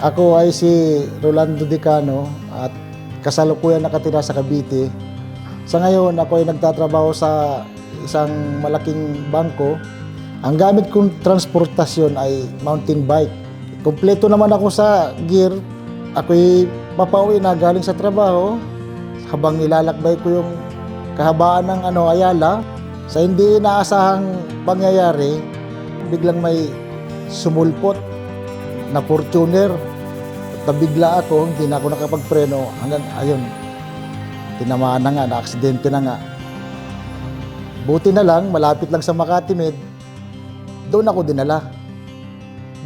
Ako ay si Rolando Decano at kasalukuyan nakatira sa Cavite. Sa ngayon, ako ay nagtatrabaho sa isang malaking bangko. Ang gamit kong transportasyon ay mountain bike. Kompleto naman ako sa gear. Ako'y papauwi na galing sa trabaho habang nilalakbay ko yung kahabaan ng ano, Ayala. Sa hindi inaasahang pangyayari, biglang may sumulpot na Fortuner. Nabigla ako, hindi na ako nakapagpreno. Hanggang, ayun, tinamaan na nga, na-aksidente na nga. Buti na lang, malapit lang sa Makati Med, doon ako dinala.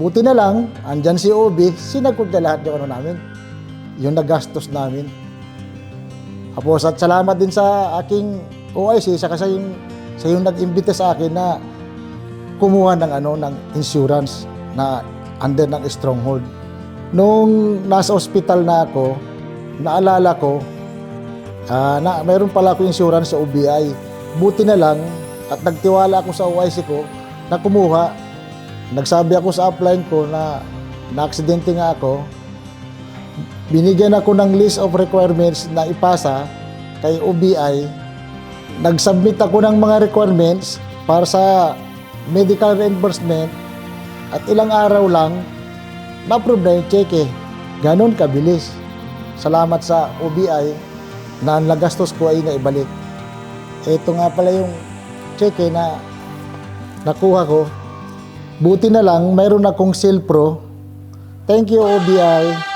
Buti na lang, andyan si Obi, sinagod na lahat yung ano namin. Yung nagastos namin. Tapos at salamat din sa aking OIC, saka sa yung, sa yung nag-imbita sa akin na kumuha ng ano ng insurance na under ng stronghold. Nung nasa ospital na ako, naalala ko ah, na mayroon pala ako insurance sa UBI. Buti na lang at nagtiwala ako sa OIC ko na kumuha. Nagsabi ako sa upline ko na na-aksidente nga ako. Binigyan ako ng list of requirements na ipasa kay UBI. Nag-submit ako ng mga requirements para sa medical reimbursement at ilang araw lang na-approve na yung cheque. Ganon kabilis. Salamat sa UBI na ang nagastos ko ay naibalik. Ito nga pala yung cheque na nakuha ko. Buti na lang, mayroon akong Silpro. Thank you, OBI.